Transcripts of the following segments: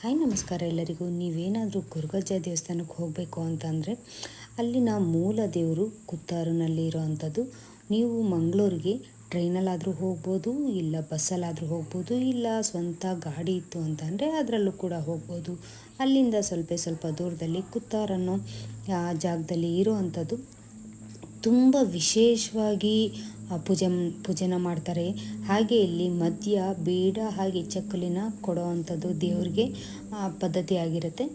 Hi, ನಮಸ್ಕಾರ ಎಲ್ಲರಿಗೂ. ನೀವೇನಾದರೂ ಗುರುಗಜ್ಜ ದೇವಸ್ಥಾನಕ್ಕೆ ಹೋಗಬೇಕು ಅಂತಂದರೆ ಅಲ್ಲಿನ ಮೂಲ ದೇವರು ಕುತ್ತಾರುನಲ್ಲಿ ಇರೋವಂಥದ್ದು ನೀವು ಮಂಗಳೂರಿಗೆ ಟ್ರೈನಲ್ಲಾದರೂ ಹೋಗ್ಬೋದು, ಇಲ್ಲ ಬಸ್ಸಲ್ಲಾದರೂ ಹೋಗ್ಬೋದು, ಇಲ್ಲ ಸ್ವಂತ ಗಾಡಿ ಇತ್ತು ಅಂತಂದರೆ ಅದರಲ್ಲೂ ಕೂಡ ಹೋಗ್ಬೋದು. ಅಲ್ಲಿಂದ ಸ್ವಲ್ಪ ಸ್ವಲ್ಪ ದೂರದಲ್ಲಿ ಕುತ್ತಾರನ್ನೋ ಆ ಜಾಗದಲ್ಲಿ ಇರುವಂಥದ್ದು ತುಂಬ ವಿಶೇಷವಾಗಿ ಪೂಜೆ ಪೂಜೆನ ಮಾಡ್ತಾರೆ. ಹಾಗೆ ಇಲ್ಲಿ ಮದ್ಯ, ಬೇಡ ಹಾಗೆ ಚಕ್ಕಲಿನ ಕೊಡೋ ಅಂಥದ್ದು ದೇವ್ರಿಗೆ ಪದ್ಧತಿ ಆಗಿರುತ್ತೆ.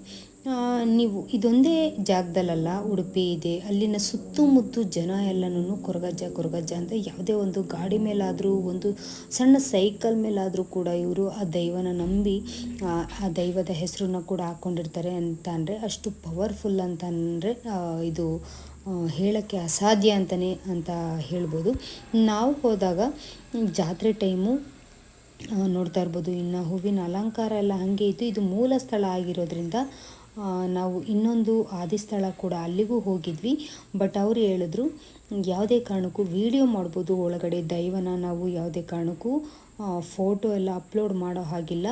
ನೀವು ಇದೊಂದೇ ಜಾಗದಲ್ಲಲ್ಲ, ಉಡುಪಿ ಇದೆ, ಅಲ್ಲಿನ ಸುತ್ತಮುತ್ತ ಜನ ಎಲ್ಲನೂ ಕೊರಗಜ್ಜ ಕೊರಗಜ್ಜ ಅಂತ ಯಾವುದೇ ಒಂದು ಗಾಡಿ ಮೇಲಾದರೂ, ಒಂದು ಸಣ್ಣ ಸೈಕಲ್ ಮೇಲಾದರೂ ಕೂಡ ಇವರು ಆ ದೈವನ ನಂಬಿ, ಆ ದೈವದ ಹೆಸರನ್ನ ಕೂಡ ಹಾಕ್ಕೊಂಡಿರ್ತಾರೆ ಅಂತ ಅಂದರೆ ಅಷ್ಟು ಪವರ್ಫುಲ್ ಅಂತಂದರೆ ಇದು ಹೇಳೋಕ್ಕೆ ಅಸಾಧ್ಯ ಅಂತಲೇ ಅಂತ ಹೇಳ್ಬೋದು. ನಾವು ಹೋದಾಗ ಜಾತ್ರೆ ಟೈಮು ನೋಡ್ತಾ ಇರ್ಬೋದು. ಇನ್ನು ಹೂವಿನ ಅಲಂಕಾರ ಎಲ್ಲ ಹಾಗೆ ಇತ್ತು. ಇದು ಮೂಲ ಸ್ಥಳ ಆಗಿರೋದ್ರಿಂದ ನಾವು ಇನ್ನೊಂದು ಆದಿ ಸ್ಥಳ ಕೂಡ ಅಲ್ಲಿಗೂ ಹೋಗಿದ್ವಿ. ಬಟ್ ಅವರು ಹೇಳಿದ್ರು, ಯಾವುದೇ ಕಾರಣಕ್ಕೂ ವಿಡಿಯೋ ಮಾಡ್ಬೋದು. ಒಳಗಡೆ ದೈವನ ನಾವು ಯಾವುದೇ ಕಾರಣಕ್ಕೂ ಫೋಟೋ ಎಲ್ಲ ಅಪ್ಲೋಡ್ ಮಾಡೋ ಹಾಗಿಲ್ಲ.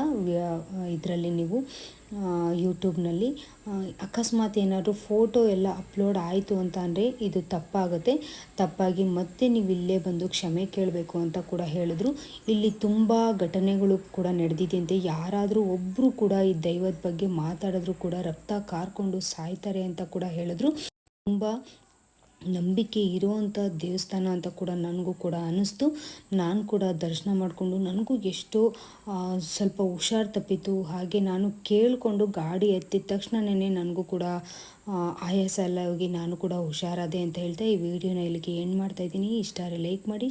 ಇದರಲ್ಲಿ ನೀವು ಯೂಟ್ಯೂಬ್ನಲ್ಲಿ ಅಕಸ್ಮಾತ್ ಏನಾದರೂ ಫೋಟೋ ಎಲ್ಲ ಅಪ್ಲೋಡ್ ಆಯಿತು ಅಂತ ಅಂದರೆ ಇದು ತಪ್ಪಾಗುತ್ತೆ. ತಪ್ಪಾಗಿ ಮತ್ತೆ ನೀವು ಇಲ್ಲೇ ಬಂದು ಕ್ಷಮೆ ಕೇಳಬೇಕು ಅಂತ ಕೂಡ ಹೇಳಿದ್ರು. ಇಲ್ಲಿ ತುಂಬ ಘಟನೆಗಳು ಕೂಡ ನಡೆದಿದೆಯಂತೆ. ಯಾರಾದರೂ ಒಬ್ಬರು ಕೂಡ ಈ ದೈವದ ಬಗ್ಗೆ ಮಾತಾಡಿದ್ರು ಕೂಡ ರಕ್ತ ಕಾರ್ಕೊಂಡು ಸಾಯ್ತಾರೆ ಅಂತ ಕೂಡ ಹೇಳಿದ್ರು. ತುಂಬ ನಂಬಿಕೆ ಇರುವಂಥ ದೇವಸ್ಥಾನ ಅಂತ ಕೂಡ ನನಗೂ ಕೂಡ ಅನ್ನಿಸ್ತು. ನಾನು ಕೂಡ ದರ್ಶನ ಮಾಡಿಕೊಂಡು ನನಗೂ ಎಷ್ಟೋ ಸ್ವಲ್ಪ ಹುಷಾರು ತಪ್ಪಿತು ಹಾಗೆ ನಾನು ಕೇಳಿಕೊಂಡು ಗಾಡಿ ಎತ್ತಿದ ತಕ್ಷಣನೇ ನನಗೂ ಕೂಡ ಆಯಾಸ ಎಲ್ಲ ಹೋಗಿ ನಾನು ಕೂಡ ಹುಷಾರಾದೆ ಅಂತ ಹೇಳ್ತಾ ಈ ವಿಡಿಯೋನ ಇಲ್ಲಿಗೆ ಎಂಡ್ ಮಾಡ್ತಾಯಿದ್ದೀನಿ ಇಷ್ಟ ಲೈಕ್ ಮಾಡಿ